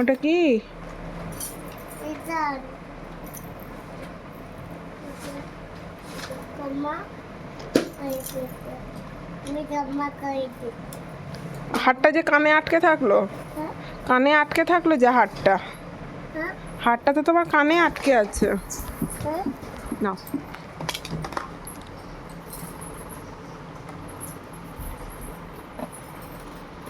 ওটা কি? হাটটা যে কানে আটকে থাকল? হ্যাঁ। কানে আটকে থাকল যে হাটটা হ্যাঁ। হাটটা তো তোমার কানে আটকে আছে। হ্যাঁ। না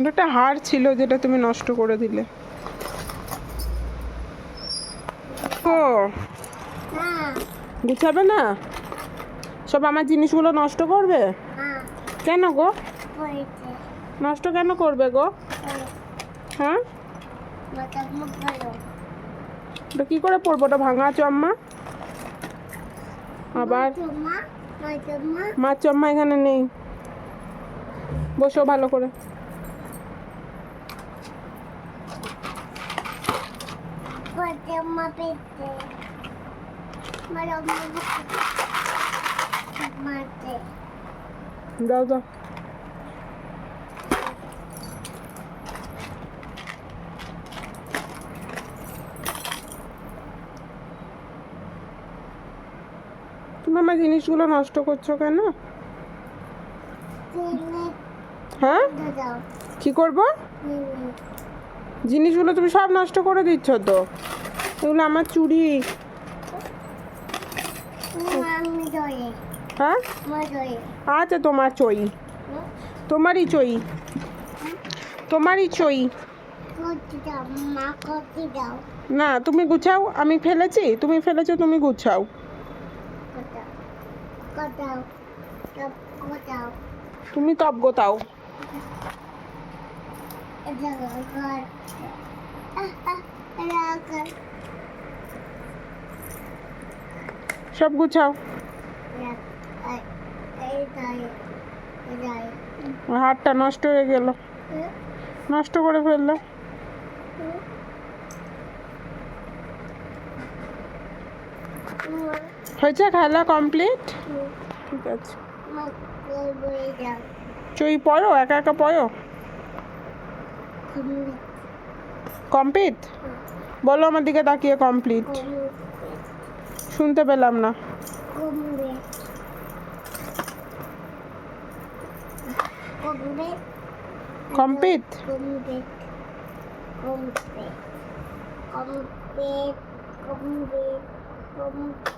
একটা হার ছিল যেটা তুমি নষ্ট করে দিলে। ও। গুছাবে না? সব আমার জিনিসগুলো নষ্ট করবে? কেন গো? নষ্ট কেন করবে গো? হ্যাঁ? ওটা কি করে পড়ব? ওটা ভাঙা চম্মা? আবার? মা চম্মা এখানে নেই। বসো ভালো করে। তুমি আমার জিনিসগুলো নষ্ট করছ কেন? হ্যাঁ? কি করব? জিনিসগুলো তুমি সব নষ্ট করে দিচ্ছ তো? এগুলো আমার চুড়ি হ্যাঁ? আচ্ছা তোমার চই। তোমারই চই। তোমারই চই। না, তুমি গুছাও, আমি ফেলেছি। তুমি ফেলেছো, তুমি গুছাও। তুমি তপ গোতাও। ঘর রাখা সব গুছাও। হাতটা নষ্ট হয়ে গেল। নষ্ট করে ফেলল। হয়েছে খেলা কমপ্লিট? ঠিক আছে। চই পড়ো, একা একা পড়ো? কমপ্লিট? বলো আমার দিকে তাকিয়ে কমপ্লিট। শুনতে পেলাম না কমবে কমবে কমপ্লিট কমবে